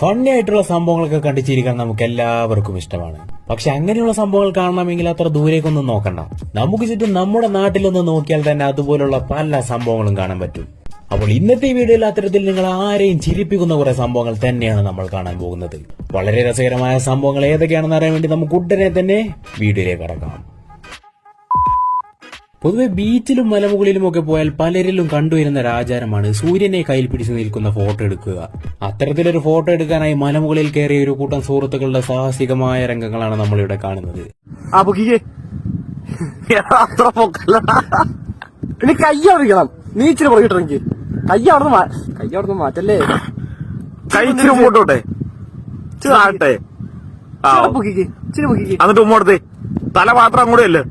Funny ആയിട്ടുള്ള സംഭവങ്ങളൊക്കെ കണ്ടിച്ചിരിക്കാൻ നമുക്ക് എല്ലാവർക്കും ഇഷ്ടമാണ്. പക്ഷെ അങ്ങനെയുള്ള സംഭവങ്ങൾ കാണണമെങ്കിൽ അത്ര ദൂരേക്കൊന്നും നോക്കണ്ട. നമുക്ക് ചുറ്റും നമ്മുടെ നാട്ടിലൊന്ന് നോക്കിയാൽ തന്നെ അതുപോലുള്ള പല സംഭവങ്ങളും കാണാൻ പറ്റും. അപ്പോൾ ഇന്നത്തെ വീഡിയോയിൽ അത്തരത്തിൽ നിങ്ങൾ ആരെയും ചിരിപ്പിക്കുന്ന കുറെ സംഭവങ്ങൾ തന്നെയാണ് നമ്മൾ കാണാൻ പോകുന്നത്. വളരെ രസകരമായ സംഭവങ്ങൾ ഏതൊക്കെയാണെന്ന് അറിയാൻ വേണ്ടി നമുക്ക് ഉടനെ തന്നെ വീഡിയോയിലേക്ക് കടക്കാം. പൊതുവെ ബീച്ചിലും മലമുകളിലും ഒക്കെ പോയാൽ പലരിലും കണ്ടുവരുന്ന ഒരു ആചാരമാണ് സൂര്യനെ കയ്യിൽ പിടിച്ച് നിൽക്കുന്ന ഫോട്ടോ എടുക്കുക. അത്തരത്തിലൊരു ഫോട്ടോ എടുക്കാനായി മലമുകളിൽ കയറിയ ഒരു കൂട്ടം സുഹൃത്തുക്കളുടെ സാഹസികമായ രംഗങ്ങളാണ് നമ്മളിവിടെ കാണുന്നത്. ആ പൊക്കിക്ക് അത്ര പൊക്കല്ല ഇനി കൈ നീ ഇച്ചിരി പുറകിട്ട് എനിക്ക് മാറ്റല്ലേ? മുമ്പോട്ടോട്ടെ? എന്നിട്ട് ഉമ്മോടത്തെ തല മാത്രം അങ്ങോട്ട്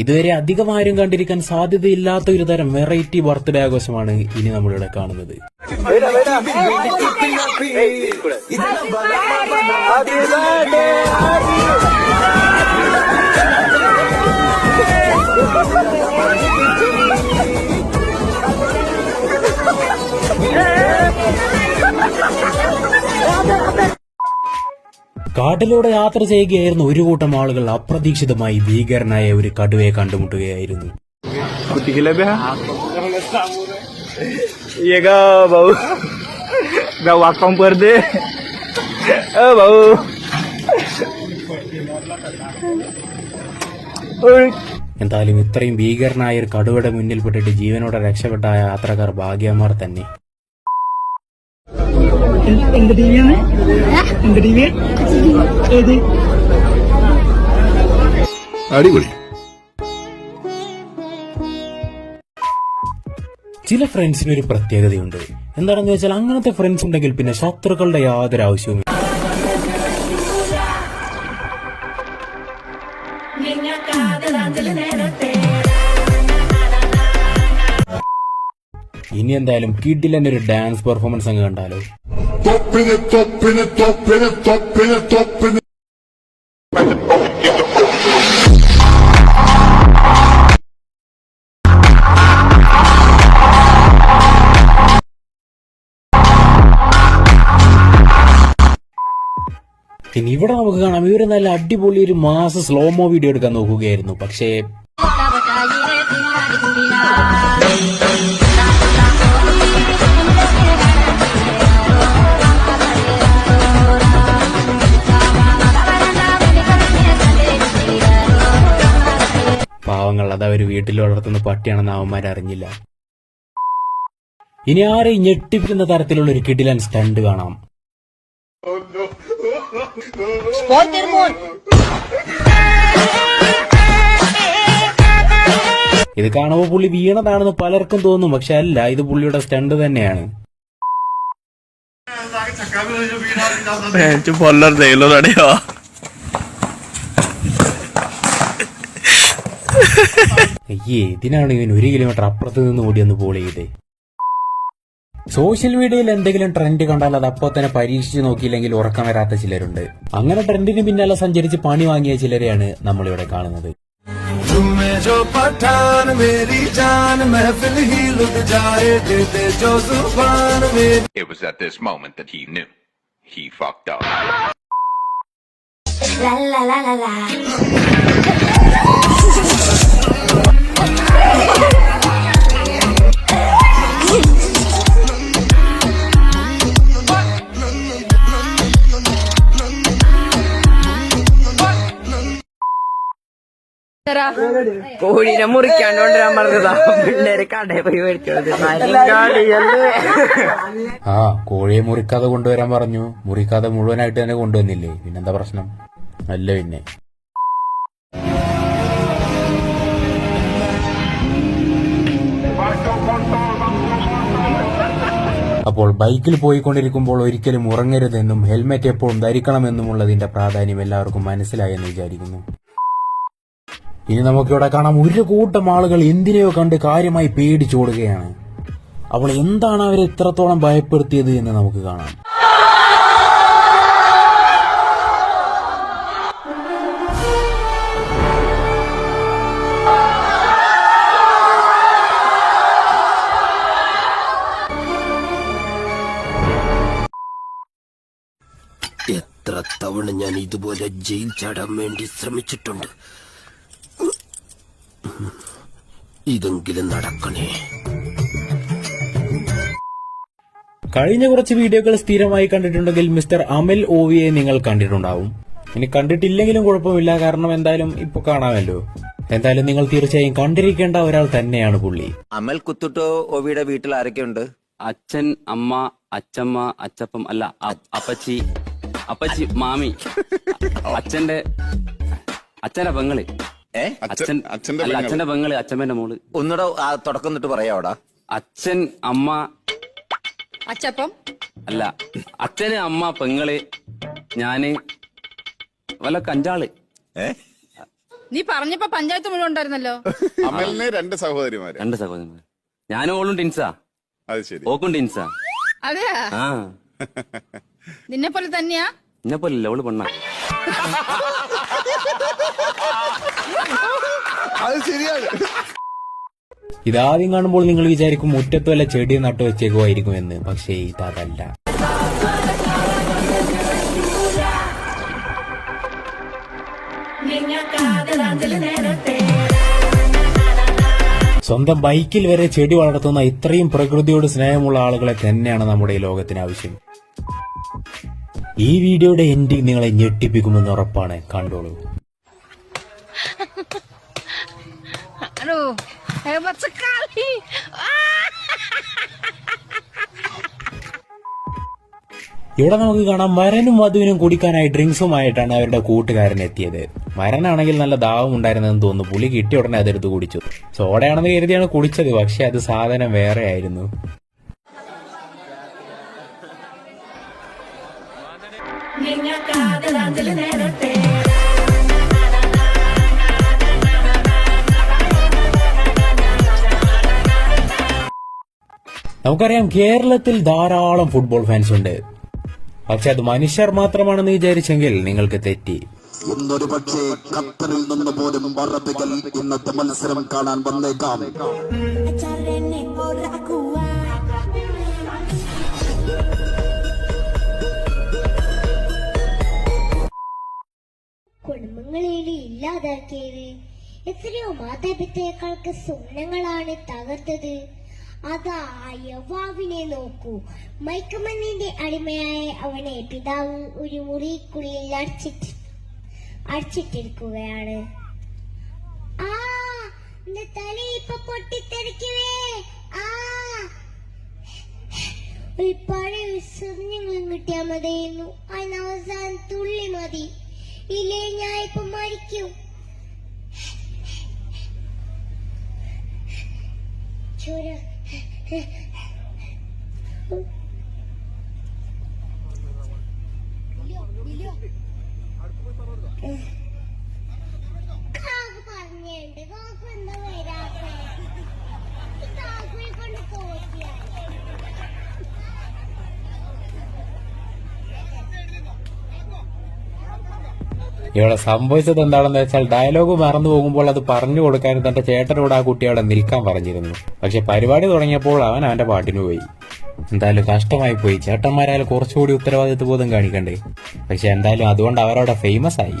ഇതുവരെ അധികം ആരും കണ്ടിരിക്കാൻ സാധ്യതയില്ലാത്ത ഒരു തരം വെറൈറ്റി ബർത്ത്ഡേ ആഘോഷമാണ് ഇനി നമ്മളിവിടെ കാണുന്നത്. കാട്ടിലൂടെ യാത്ര ചെയ്യുകയായിരുന്നു ഒരു കൂട്ടം ആളുകൾ അപ്രതീക്ഷിതമായി ഭീകരനായ ഒരു കടുവയെ കണ്ടുമുട്ടുകയായിരുന്നു. എന്തായാലും ഇത്രയും ഭീകരനായ ഒരു കടുവയുടെ മുന്നിൽപ്പെട്ടിട്ട് ജീവനോടെ രക്ഷപ്പെട്ട യാത്രക്കാർ ഭാഗ്യന്മാർ തന്നെ. എന്ത് ടിവിയാണ് എന്ത് ടിവി ഏത്? അടിപൊളി. ചില ഫ്രണ്ട്സിന് ഒരു പ്രത്യേകതയുണ്ട്. എന്താണെന്ന് വെച്ചാൽ അങ്ങനത്തെ ഫ്രണ്ട്സ് ഉണ്ടെങ്കിൽ പിന്നെ ശത്രുക്കളുടെ യാതൊരു ആവശ്യവും ഇനി എന്തായാലും കിഡിൽ ഒരു ഡാൻസ് പെർഫോമൻസ് അങ്ങ് കണ്ടാലോ? Toppene, toppene, toppene, toppene, toppene. പിന്നെ ഇവിടെ നമുക്ക് കാണാം. ഇവർ നല്ല അടിപൊളി ഒരു മാസ സ്ലോമോ വീഡിയോ എടുക്കാൻ നോക്കുകയായിരുന്നു. പക്ഷേ വീട്ടിൽ വളർത്തുന്ന പട്ടിയാണെന്ന് അവന്മാർ അറിഞ്ഞില്ല. ഇനി ആരെയും ഞെട്ടിപ്പിക്കുന്ന തരത്തിലുള്ള ഒരു കിടിലൻ സ്റ്റണ്ട് കാണാം. ഇത് കാണുമ്പോൾ പുള്ളി വീണതാണെന്ന് പലർക്കും തോന്നും പക്ഷെ അല്ല ഇത് പുള്ളിയുടെ സ്റ്റണ്ട് തന്നെയാണ്. അയ്യേ ഇതിനാണ് ഇവൻ ഒരു കിലോമീറ്റർ അപ്പുറത്ത് നിന്ന് ഓടി ഒന്ന് ബോൾ ചെയ്തേ സോഷ്യൽ മീഡിയയിൽ എന്തെങ്കിലും ട്രെൻഡ് കണ്ടാൽ അത് അപ്പോൾ തന്നെ പരീക്ഷിച്ച് നോക്കിയില്ലെങ്കിൽ ഉറക്കം വരാത്ത ചിലരുണ്ട് അങ്ങനെ ട്രെൻഡിന് പിന്നാലെ സഞ്ചരിച്ച് പണി വാങ്ങിയ ചിലരെയാണ് നമ്മളിവിടെ കാണുന്നത് तुम्हें जो पठान मेरी जान महफिल ही लुट जाए दे दे जो जुबान मेरी It was at this moment that he knew. He fucked up. La la la la la. കോഴിനെ മുറിക്കാണ്ടോണ്ടിരാൻ കൊണ്ടുവരാൻ പറഞ്ഞതാ. പിള്ളേരെ കടയിൽ പോയി മേടിച്ചോളത് ആ കോഴിയെ മുറിക്കാതെ കൊണ്ടുവരാൻ പറഞ്ഞു. മുറിക്കാതെ മുഴുവനായിട്ട് തന്നെ കൊണ്ടുവന്നില്ലേ? പിന്നെന്താ പ്രശ്നം? അല്ല പിന്നെ. അപ്പോൾ ബൈക്കിൽ പോയിക്കൊണ്ടിരിക്കുമ്പോൾ ഒരിക്കലും ഉറങ്ങരുതെന്നും ഹെൽമെറ്റ് എപ്പോഴും ധരിക്കണമെന്നുമുള്ളതിന്റെ പ്രാധാന്യം എല്ലാവർക്കും മനസ്സിലായെന്ന് വിചാരിക്കുന്നു. ഇനി നമുക്കിവിടെ കാണാം ഒരു കൂട്ടം ആളുകൾ എന്തിനെയോ കണ്ട് കാര്യമായി പേടിച്ചോടുകയാണ്. അപ്പോൾ എന്താണ് അവരെ ഇത്രത്തോളം ഭയപ്പെടുത്തിയത് എന്ന് നമുക്ക് കാണാം. പലതവണ ഞാൻ ഇതുപോലെ ജയിൽ ചാടാൻ വേണ്ടി ശ്രമിച്ചിട്ടുണ്ട്. ഇതെങ്കിലും നടക്കണേ. കഴിഞ്ഞ കുറച്ച് വീഡിയോകൾ സ്ഥിരമായി കണ്ടിട്ടുണ്ടെങ്കിൽ മിസ്റ്റർ അമൽ ഓവിയെ നിങ്ങൾ കണ്ടിട്ടുണ്ടാവും. ഇനി കണ്ടിട്ടില്ലെങ്കിലും കുഴപ്പമില്ല കാരണം എന്തായാലും ഇപ്പൊ കാണാമല്ലോ. എന്തായാലും നിങ്ങൾ തീർച്ചയായും കണ്ടിരിക്കേണ്ട ഒരാൾ തന്നെയാണ് പുള്ളി. അമൽ കുത്തുട്ടോ ഓവിയുടെ വീട്ടിൽ ആരൊക്കെയുണ്ട്? അച്ഛൻ അമ്മ അച്ചമ്മ അച്ചപ്പം അല്ല അപ്പച്ചി. അപ്പച്ചി മാമി അച്ഛന്റെ അച്ഛന്റെ പെങ്ങൾ. ഏ? അച്ഛൻ അല്ല അച്ഛന്റെ പെങ്ങൾ അച്ഛമ്മന്റെ മോൾ. ഒന്നുകൂടെ ആ തുടക്കം തൊട്ട് പറയാവടാ അച്ഛൻ അമ്മ അച്ഛപ്പം? അല്ല അച്ഛന് അമ്മ പെങ്ങൾ ഞാൻ വല്ല കഞ്ചാൾ ഏ? നീ പറഞ്ഞപ്പോ പഞ്ചായത്ത് മുഴുവൻ ഉണ്ടായിരുന്നല്ലോ. അമലിന് രണ്ട് സഹോദരിമാര്. രണ്ട് സഹോദരന്മാർ ഞാനും ഓളും ടിൻസാ. അത് ശരി. ഓക്കും ടിൻസാ. അതെയാ? ആ. നിന്നെ പോലെ തന്നെയാ? എന്നെ ഇല്ല അവൾ പെണ്ണ. അത് ശരിയാണ്. ഇതാദ്യം കാണുമ്പോൾ നിങ്ങൾ വിചാരിക്കും മുറ്റത്ത് വല്ല ചെടി നട്ടു വെച്ചേക്കുമായിരിക്കും എന്ന് പക്ഷേ ഇതല്ല സ്വന്തം ബൈക്കിൽ വരെ ചെടി വളർത്തുന്ന ഇത്രയും പ്രകൃതിയോട് സ്നേഹമുള്ള ആളുകളെ തന്നെയാണ് നമ്മുടെ ഈ ലോകത്തിന് ആവശ്യം. ഈ വീഡിയോയുടെ എൻഡിങ് നിങ്ങളെ ഞെട്ടിപ്പിക്കുമെന്ന് ഉറപ്പാണ്. കണ്ടോളൂ. Aduh, hebat sekali. ഇവിടെ നമുക്ക് കാണാം മരനും വധുവിനും കുടിക്കാനായി ഡ്രിങ്ക്സുമായിട്ടാണ് അവരുടെ കൂട്ടുകാരൻ എത്തിയത്. മരനാണെങ്കിൽ നല്ല ദാഹം ഉണ്ടായിരുന്നെന്ന് തോന്നുന്നു. പുളി കിട്ടിയ ഉടനെ അതെടുത്ത് കുടിച്ചു. സോഡയാണെന്ന് കരുതിയാണ് കുടിച്ചത്. പക്ഷെ അത് സാധനം വേറെ ആയിരുന്നു. നമുക്കറിയാം കേരളത്തിൽ ധാരാളം ഫുട്ബോൾ ഫാൻസ് ഉണ്ട്. പക്ഷെ അത് മനുഷ്യർ മാത്രമാണെന്ന് വിചാരിച്ചെങ്കിൽ നിങ്ങൾക്ക് തെറ്റി. ഇന്നൊരു പക്ഷേ ഖത്തറിൽ നിന്ന് പോലും അറബികൾ ഇന്നത്തെ മത്സരം കാണാൻ വന്നേക്കാം. ഇല്ലാതാക്കിയത് എത്രയോ മാതാപിതാക്കൾക്ക് സ്വപ്നങ്ങളാണ് തകർത്തത്. അതാ യവാവിനെ നോക്കൂ. മയക്കുമണ്ണിന്റെ അടിമയായ അവനെ പിതാവ് ഒരു മുറിക്കുള്ളിൽ അടിച്ചിട്ട് അടിച്ചിട്ടിരിക്കുകയാണ്. ആ തല ഇപ്പൊ പൊട്ടിത്തെറിക്കുവേ. ആ. ഒരു കിട്ടിയാൽ മതിയായിരുന്നു. അതിന് തുള്ളി മതി. ഇല്ലേ ഞാൻ ഇപ്പൊ മരിക്കും. ചോര കാക്കു ഇവിടെ സംഭവിച്ചത് എന്താണെന്ന് വെച്ചാൽ ഡയലോഗ് മറന്നു പോകുമ്പോൾ അത് പറഞ്ഞു കൊടുക്കാൻ തന്റെ ചേട്ടനോട് ആ കുട്ടി അവിടെ നിൽക്കാൻ പറഞ്ഞിരുന്നു. പക്ഷെ പരിപാടി തുടങ്ങിയപ്പോൾ അവൻ അവന്റെ പാട്ടിന് പോയി. എന്തായാലും കഷ്ടമായി പോയി. ചേട്ടന്മാരായാലും കുറച്ചുകൂടി ഉത്തരവാദിത്വ ബോധം കാണിക്കണ്ടേ? പക്ഷെ എന്തായാലും അതുകൊണ്ട് അവരവിടെ ഫേമസ് ആയി.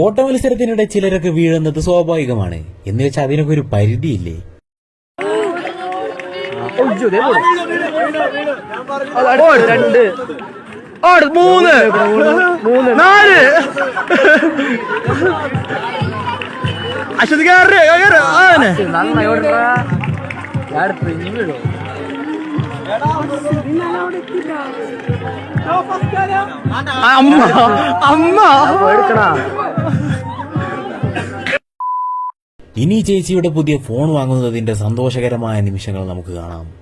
ഓട്ട മത്സരത്തിനിടെ ചിലരൊക്കെ വീഴുന്നത് സ്വാഭാവികമാണ്. എന്ന് വെച്ചാൽ അതിനൊക്കെ ഒരു പരിധിയില്ലേ? രണ്ട്. ആട് മൂന്ന്. നാല്. അശ്വതി കയറി കയറി ആനെ. അമ്മ അമ്മ. ഇനി ചേച്ചിയുടെ പുതിയ ഫോൺ വാങ്ങുന്നതിന്റെ സന്തോഷകരമായ നിമിഷങ്ങൾ നമുക്ക് കാണാം.